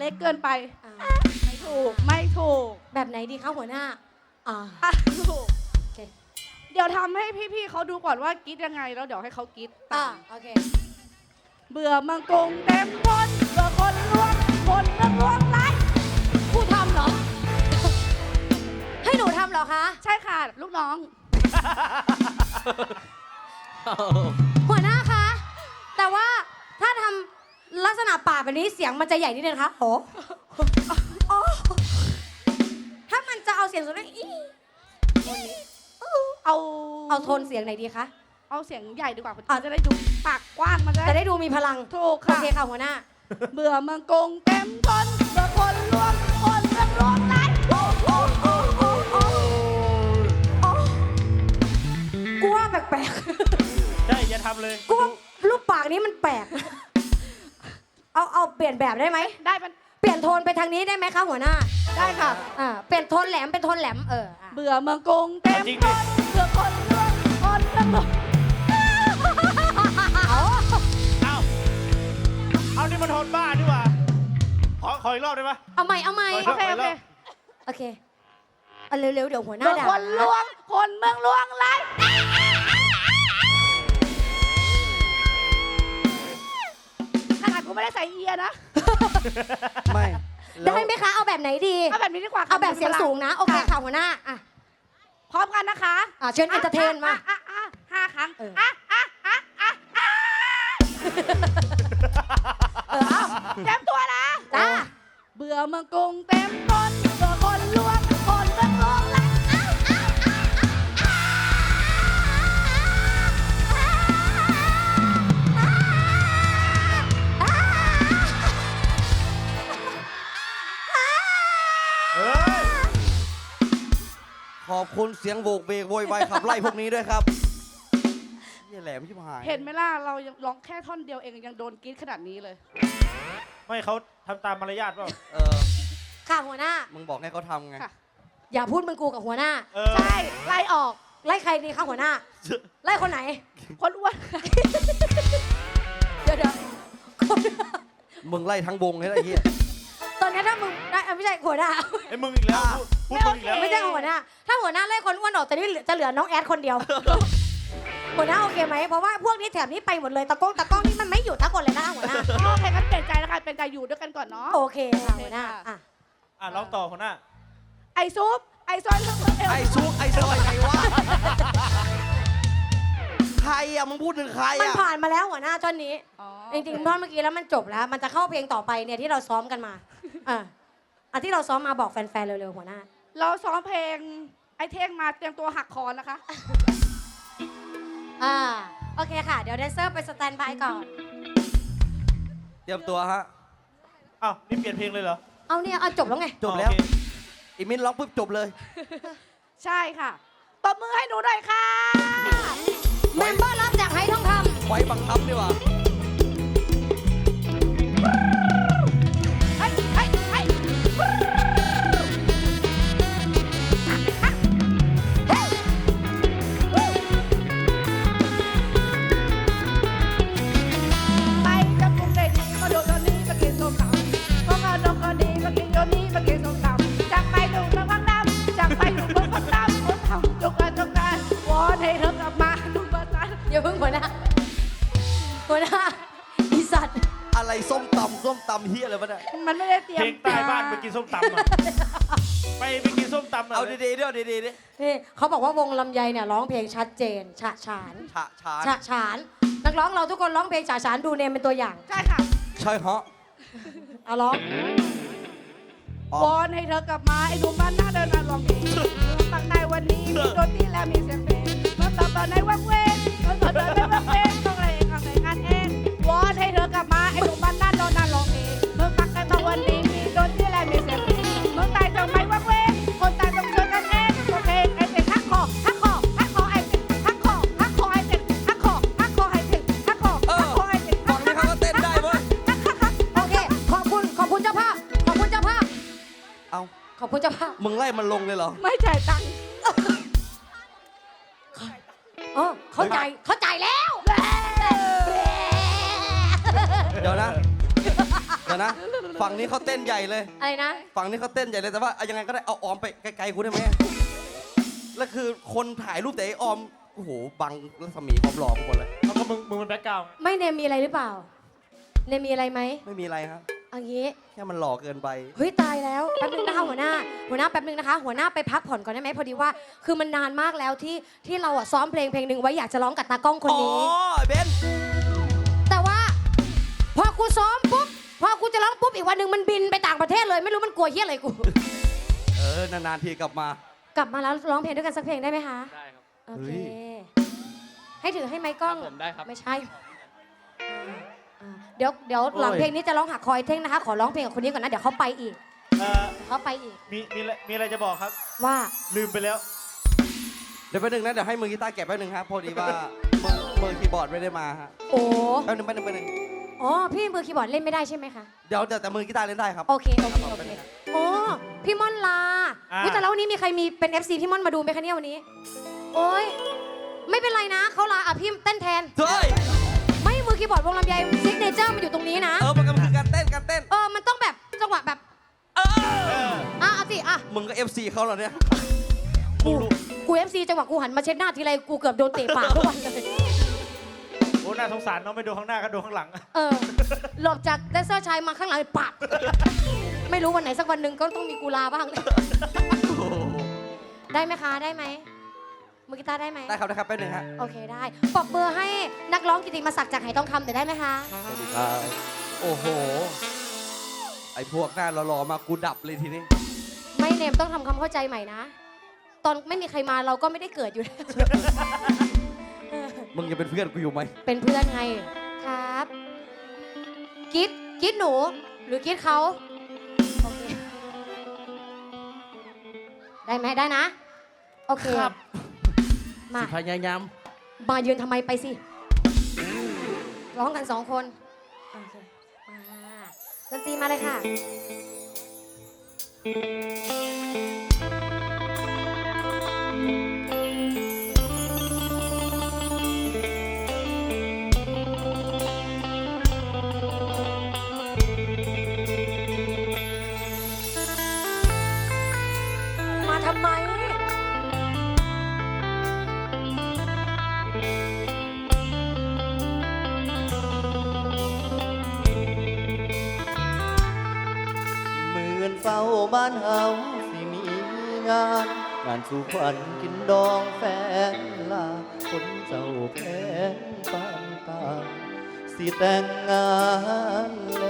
เล็กเกินไป อ่าไม่ถูก ไม่ถูกแบบไหนดีคะหัวหน้า อ่าอะถูก โอเคเดี๋ยวทำให้พี่ๆเขาดูก่อนว่ากิ๊ดยังไง แล้วเดี๋ยวให้เขากิ๊ดอ่าตาม โอเค เบื่อมังกงเต็มบนเบื่อคนลวงคนเมืองลวงไรผู้ทำเหรอ ให้หนูทำเหรอคะ ใช่ค่ะ ลูกน้อง หัวหน้าคะ แต่ว่าถ้าทำ ลักษณะปากแบบนี้เสียงมันจะใหญ่นิดนึงนะคะโอ้โอ้ถ้ามันจะเอาเสียงสูงได้อีเอาเอาโทนเสียงไหนดีคะเอาเสียงใหญ่ดีกว่าอะจะได้ดูปากกว้างมันจะจะได้ได้ดูมีพลังถูกโอค่ะเคค่ะหัวหน้า เบื่อมังกงเต็มบนเบื่อคนลวงคนเมืองลวงไรโอ้โอ้โอ้โอ้โอ้โอ้กูว่าแปลกใช่อย่าทำเลย ๆกูว่ารูปปากนี้มันแปลก เอาเอาเปลี่ยนแบบได้ไหม ได้มันเปลี่ยนโทนไปทางนี้ได้ไหมคะหัวหน้า ได้ค่ะ อ่า เปลี่ยนโทนแหลมเป็นโทนแหลมเอออะเบื่อเมืองกงเต็มบนเบื่อคนลวงคนเมืองลวงเอาเอานี่มันโทนบ้าดีกว่า ขอขออีกรอบได้ไหม เอาใหม่เอาใหม่ขโอเคโอเคโอเคเอาเร็วๆเดี๋ยวหัวหน้าเบื่อด่าคนลวงคนเมืองลวงไร กูไม่ได้ใส่เอียร์นะไม่แล้วได้ไหมคะ เอาแบบไหนดี เอาแบบนี้ดีกว่าค่ะเอาแบบเสียงสูงนะ โอเคค่ะหัวหน้าอะพร้อมกันนะคะอะเชิญเอนเตอร์เทนมา อะอะอะห้าครั้งเอออะอะอะอะอะเออเอาเต็มตัวนะ จ้า เบื่อเมืองกรุงเต็มทนเบื่อคนลวงคนเมืองลวงและ ขอบคุณเสียงโบกเบกโวยวายขับไล่พวกนี้ด้วยครับเหี้ยแหลมชิบหายเห็นไหมล่ะ เรายังร้องแค่ท่อนเดียวเองยังโดนกรีดขนาดนี้เลย ไม่เขาทำตามมารยาทเปล่า เออ ค่ะหัวหน้า มึงบอกให้เขาทำไง ค่ะ อย่าพูดมึงกูกับหัวหน้า เออ ใช่ ไล่ออก ไล่ใครดีคะหัวหน้า ไล่คนไหน คนอ้วน เดี๋ยวเดี๋ยวคนมึงไล่ทั้งวงเลยนะไอ้เหี้ย ตอนนี้ถ้ามึงได้อะไม่ใช่หัวหน้า ไอ้มึงอีกแล้วพูดพูดมึงอีกแล้วไม่ใช่หัวหน้า ถ้าหัวหน้าไล่คนอ้วนออกแต่นี่จะเหลือน้องแอดคนเดียว หัวหน้าโอเคไหมเพราะว่าพวกนี้แถบนี้ไปหมดเลยตะก้องตะก้องนี่มันไม่อยู่ทั้งคนเลยนะคะหัวหน้า โอเคงั้นเปลี่ยนใจแล้วกันเป็นใจอยู่ด้วยกันก่อนเนาะ โอเคค่ะหัวหน้าอะอะร้องต่อหัวหน้าไอซุปไอซอยเพิ่มเพิ่มเอวไอ้ซุกไอ้ซอยไงวะ ใครอะมึงพูดถึงใครมันอะผ่านมาแล้วหัวหน้าท่อนนี้ อ๋อ จริงๆท่อนเมื่อกี้แล้วมันจบแล้ว มันจะเข้าเพลงต่อไปเนี่ยที่เราซ้อมกันมาอะอะที่เราซ้อมมาบอกแฟนๆเร็วๆหัวหน้า เราซ้อมเพลงไอเท่งมาเตรียมตัวหักคอนะคะ อ่าโอเคค่ะ เดี๋ยวแดนเซอร์ไปสแตนบายก่อน เตรียมตัวฮะ อ้าวนี่เปลี่ยนเพลงเลยเหรอเอาเนี่ยเอาจบแล้วไง จบแล้วโอเค อีมินร้องปุ๊บจบเลย ใช่ค่ะ ตบมือให้หนูหน่อยค่ะ เมมเบอร์รับจากไฮทองคำไว้บังคับดีกว่า ส้มตำเฮียอะไรวะเนี่ยมันไม่ได้เตรียมเพลงใต้บ้านไปกินส้มตำอะไปไปกินส้มตำะเอาดีๆด้วยดีๆดินี่เขาบอกว่าวงลำไยเนี่ยร้องเพลงชัดเจน ฉะฉาน ฉะฉานฉะฉาน นักร้องเราทุกคนร้องเพลงฉะฉานดูเนมเป็นตัวอย่างใช่ค่ะใช่ฮะเอาร้องอ๋อวอนให้เธอกลับมาไอ้หนุ่มบ้านหน้าเดินมาลองเพลงบางในวันนี้มีดนตรีและมีเสียงเพลงเมื่อตอนตอนในวังเวงเมื่อตอนตอนในวังเวง ไล่มันลงเลยเหรอ ไม่จ่ายตังค์อ๋อเข้าใจเข้าใจายแล้วเดี๋ยวนะ เดี๋ยวนะ ฝั่งนี้เขาเต้นใหญ่เลย อะไรนะ ฝั่งนี้เขาเต้นใหญ่เลยแต่ว่าเอายังไงก็ได้เอาออมไปไกลๆกูได้ไหมแล้วคือคนถ่ายรูปแต่ไอ้ออมโอ้โหบังรัศมีความหล่อกูหมดเลย แล้วก็มึงมึงเป็นแบ็คกราวด์ไม่เนมมีอะไรหรือเปล่า เนมมีอะไรไหมไม่มีอะไรครับ เอันนี้แค่มันหล่อเกินไป เฮ้ยตายแล้วแป๊บนึงนะคะหัวหน้า หัวหน้าแป๊บนึงนะคะ หัวหน้าไปพักผ่อนก่อนได้ไหมพอดีว่า คือมันนานมากแล้วที่ที่เราอะซ้อมเพลงเพลงหนึ่งไว้อยากจะร้องกับตากล้องคนอ๋อนี้ เบนแต่ว่า พอกูซ้อมปุ๊บพอกูจะร้องปุ๊บอีกวันหนึ่งมันบินไปต่างประเทศเลยไม่รู้มันกลัวเฮี้ยอะไรกู เออนานๆทีกลับมา กลับมาแล้วร้องเพลงด้วยกันสักเพลงได้ไหมคะ ได้ครับ โอเค เฮ้ย ให้ถือให้ไมค์กล้อง ครับผมได้ครับ ไม่ใช่อ่าอ่า เดี๋ยวเดี๋ยวหลังเพลงนี้จะร้องหักคอยเท่งนะคะ ขอร้องเพลงกับคนนี้ก่อนนะ เดี๋ยวเขาไปอีกเอ่อเขาไปอีกมีมีอะไรมีอะไรจะบอกครับ ว่า ลืมไปแล้ว เดี๋ยวแป๊บนึงนะเดี๋ยวให้มือกีตาร์เก็บแป๊บนึงครับพอดีว่ามือมือคีย์บอร์ดไม่ได้มาฮะโอ้แป๊บนึงแป๊บนึงแป๊บนึงอ๋อพี่มือคีย์บอร์ดเล่นไม่ได้ใช่ไหมคะ เดี๋ยวเดี๋ยวแต่มือกีตาร์เล่นได้ครับ โอเคโอเคโอเคโอ้พี่ม่อนลาอ่า อุ๊ยแต่แล้ววันนี้มีใครมีเป็น FC พี่ม่อนมาดูไหมคะเนี่ยวันนี้ โอ้ยไม่เป็นไรนะเขาลาอะพี่เต้นแทน เฮ้ย ไม่มือคีย์บอร์ดวงลำไยซิกเนเจอร์มันอยู่ตรงนี้นะ เออมันก็คือการเต้นการเต้น เออ มันต้องแบบจังหวะแบบ เออเอออะเอาสิอะมึงก็ FC เขาเหรอเนี่ยกูกูเอฟซีจังหวะกูหันมาเช็ดหน้าทีไรกูเกือบโดนเตะปากทุกวันเลยโอ้น่าสงสารเน้องไม่ดูข้างหน้าก็ดูข้างหลัง เออ หลบจากแดนเซอร์ชายมาข้างหลังปักไม่รู้วันไหนสักวันหนึ่งก็ต้องมีกูลาบ้างโอ้โหได้ไหมคะ ได้ไหม มือกีตาร์ได้ไหมได้ครับได้ครับแป๊บนึงฮะโอเคได้ปรบเบอร์ให้นักร้องกิติมาศักดิ์จากไหทองคำแต่อยได้ไหมคะ สวัสดีครับ โอ้โห ไอพวกหน้าหล่อๆมากูดับเลยทีนี้ ไม่เนมต้องทำความเข้าใจใหม่นะ ตอนไม่มีใครมาเราก็ไม่ได้เกิดอยู่แล้วมึงยังเป็นเพื่อนกูอยู่ไหมเป็นเพื่อนไงครับกิดกิดหนู หรือกิดเขาโอเคได้ไหมได้นะ โอเคครับ มาพยายามมายืนทำไมไปสิ ร้องกันสองคนโอเคมาดนตรีมาเลยค่ะ บ้านเฮาสิมีงาน งานสู่ขวัญกินดองแฟนลาคนเจ้าแพงปานตาสิแต่งงานแล้ว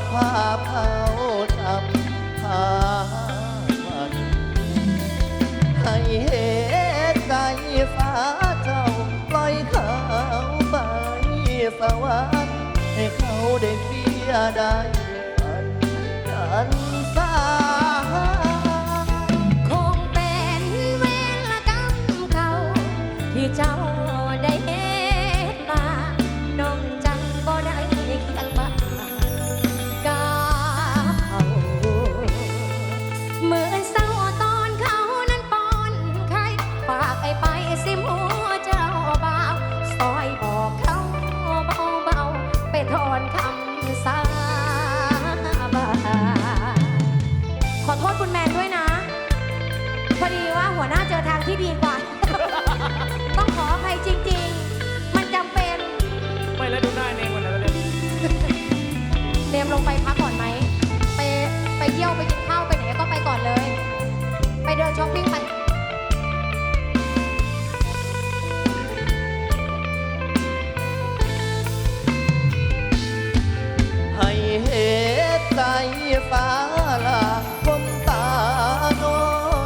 ดผ้าเผาทำหาวันให้เหตุใจฟ้าเจ้าปล่อยเขาไปสวรรค์ให้เขาได้เสียรได้ ช้อปปิ้งไป ให้เหตุใจฟ้าลาคมตานอ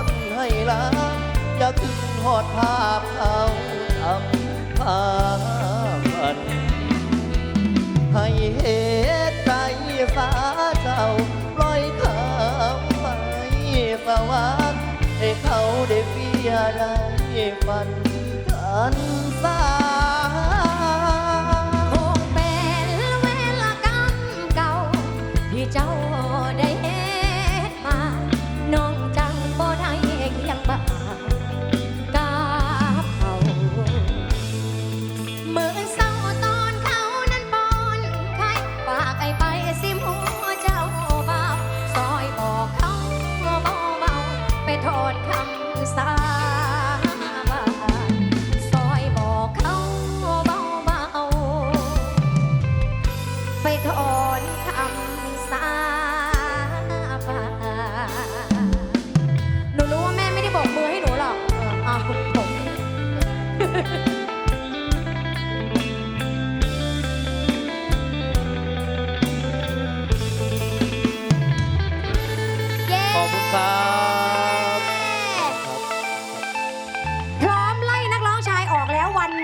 นให้ลาอย่าขึ้นหอดภาพเขาทำพามัน ให้เหตุใจฟ้า ได้เพียได้ฝันกันซะ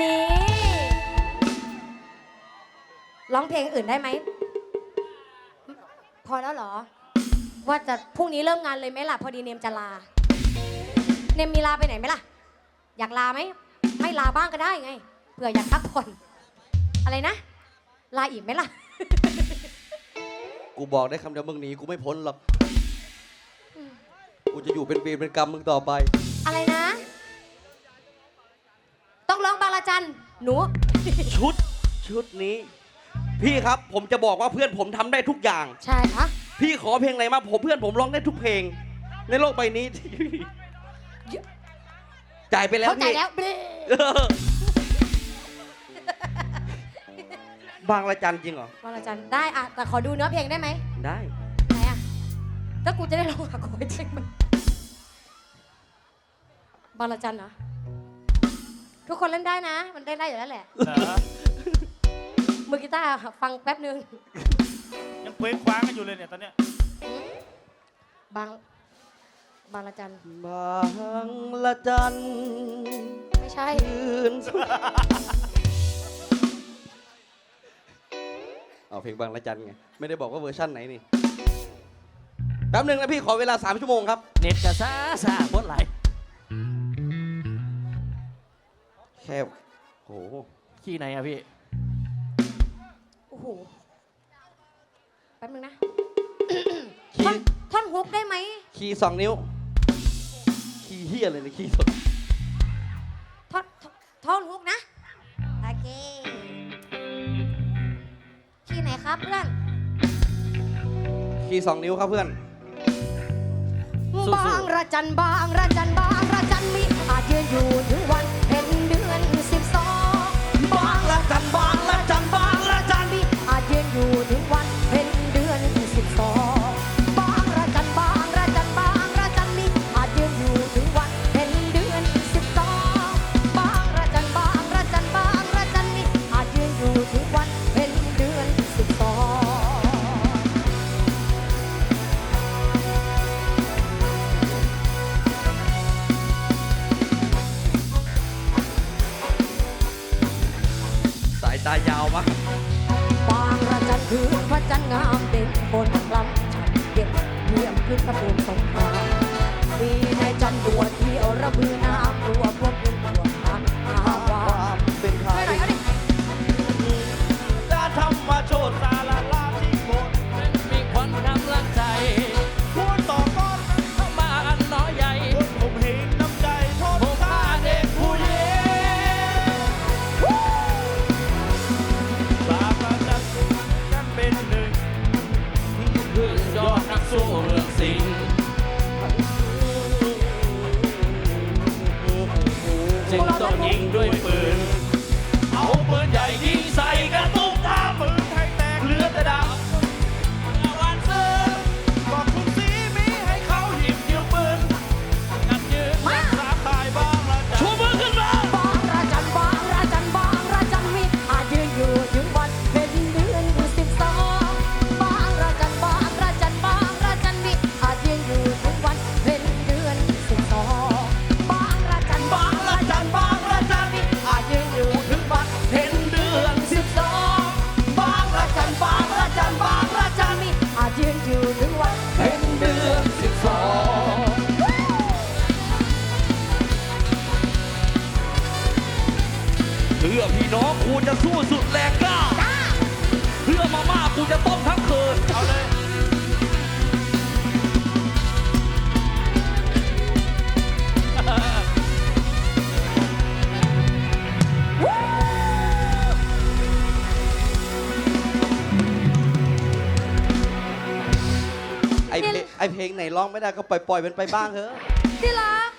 นนี้ร้องเพลงอื่นได้ไหม พอแล้วเหรอ ว่าจะพรุ่งนี้เริ่มงานเลยไหมล่ะ พอดีเนมจะลา เนมมีลาไปไหนไหมล่ะ อยากลาไหม ไม่ลาบ้างก็ได้ไง เผื่ออยากพักผ่อน อะไรนะ ลาอีกไหมล่ะ กูบอกได้คำเดียวมึงหนีกูไม่พ้นหรอก กูจะอยู่เป็นเวรเป็นกรรมมึงต่อไป อะไรนะต้อง ร้องบางละจัน หนู ชุดชุดนี้ พี่ครับผมจะบอกว่าเพื่อนผมทำได้ทุกอย่าง ใช่คะพี่ขอเพลงอะไรมาผมเพื่อนผมร้องได้ทุกเพลง ในโลกใบนี้ จ่ายไปแล้วเข้าใจพี่แล้วเบลเออบางละจันจริงเหรอบางละจันได้อะแต่ขอดูเนื้อเพลงได้ไหมได้ ไหนอะถ้ากูจะได้ร้องกับโค้ชใช่ไหมบางละจันเหรอ ทุกคนเล่นได้นะ มันเล่นได้อยู่แล้วแหละ เหรอมือกีตาร์ฟังแป๊บนึงยังเคว้งคว้างกันอยู่เลยเนี่ยตอนเนี้ยบาง บางละจันบางละจันไม่ใช่ คืนสุดเอาเพลงบางละจันไง ไม่ได้บอกว่าเวอร์ชั่นไหนนี่ แป๊บหนึงนะพี่ขอเวลา 3 ชั่วโมงครับ เน็ตกระซ่าซ่าโคตรไหล แค่โหขี้ไหนอะพี่ โอ้โห แป๊บนึงนะคีท่อนย์ท่อนฮุกได้ไหมคีย์สองนิ้วคีย์เฮียเลยนะคีย์สองท่อนท่อนท่อนฮุกนะ โอเค ที่ไหนครับเพื่อนคีย์สองนิ้วครับเพื่อน สู้ๆ บางระจันบางระจันบางระจันมีอาจยืนอยู่ถึงวัน 2023 งไอเพลงไหนร้องไม่ได้ก็ปล่อยปล่อยมันไปบ้างเถอะ ที่รัก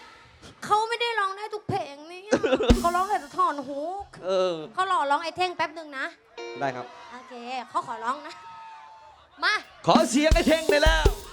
เขาไม่ได้ร้องได้ทุกเพลงนี่ เขาร้องแต่ท่อนฮุกเออ เขาหล่อร้องไอ้เท่งแป๊บหนึ่งนะ ได้ครับ โอเคเขาขอร้องนะ มา ขอเสียงไอ้เท่งเลยแล้ว